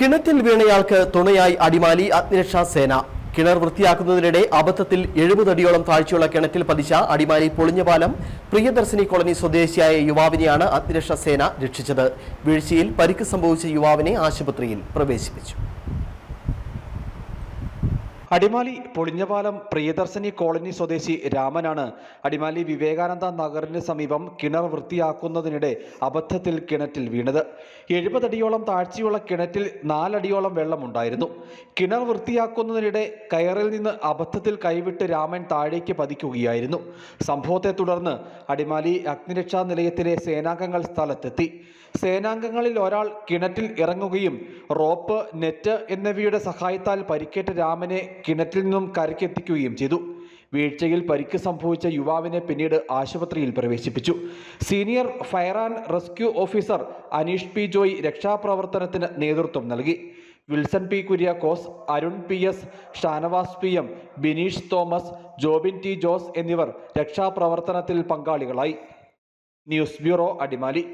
കിണറ്റിൽ വീണയാൾക്ക് തുണയായി അടിമാലി അഗ്നിരക്ഷാ സേന. കിണർ വൃത്തിയാക്കുന്നതിനിടെ അബദ്ധത്തിൽ എഴുപതടിയോളം താഴ്ചയുള്ള കിണറ്റിൽ പതിച്ച അടിമാലി പൊളിഞ്ഞപാലം പ്രിയദർശിനി കോളനി സ്വദേശിയായ യുവാവിനെയാണ് അഗ്നിരക്ഷാ സേന രക്ഷിച്ചത്. വീഴ്ചയിൽ പരിക്ക് സംഭവിച്ച യുവാവിനെ ആശുപത്രിയിൽ പ്രവേശിപ്പിച്ചു. അടിമാലി പൊളിഞ്ഞപാലം പ്രിയദർശിനി കോളനി സ്വദേശി രാമനാണ്. അടിമാലി വിവേകാനന്ദ നഗറിന് സമീപം കിണർ വൃത്തിയാക്കുന്നതിനിടെ അബദ്ധത്തിൽ കിണറ്റിൽ വീണത്. എഴുപതടിയോളം താഴ്ചയുള്ള കിണറ്റിൽ നാലടിയോളം വെള്ളമുണ്ടായിരുന്നു. കിണർ വൃത്തിയാക്കുന്നതിനിടെ കയറിൽ നിന്ന് അബദ്ധത്തിൽ കൈവിട്ട് രാമൻ താഴേക്ക് പതിക്കുകയായിരുന്നു. സംഭവത്തെ തുടർന്ന് അടിമാലി അഗ്നിരക്ഷാ നിലയത്തിലെ സേനാംഗങ്ങൾ സ്ഥലത്തെത്തി. സേനാംഗങ്ങളിൽ ഒരാൾ കിണറ്റിൽ ഇറങ്ങുകയും റോപ്പ് നെറ്റ് എന്നിവയുടെ സഹായത്താൽ പരിക്കേറ്റ രാമനെ കിണറ്റിൽ നിന്നും കരക്കെത്തിക്കുകയും ചെയ്തു. വീഴ്ചയിൽ പരിക്ക് സംഭവിച്ച യുവാവിനെ പിന്നീട് ആശുപത്രിയിൽ പ്രവേശിപ്പിച്ചു. Senior fire and rescue officer Anish P Joy രക്ഷാപ്രവർത്തനത്തിന് നേതൃത്വം നൽകി. Wilson P Kuriakose Arun P S Shanavas P M Bineesh Thomas Jobin T Jose എന്നിവർ രക്ഷാപ്രവർത്തനത്തിൽ പങ്കാളികളായി. News bureau Adimali.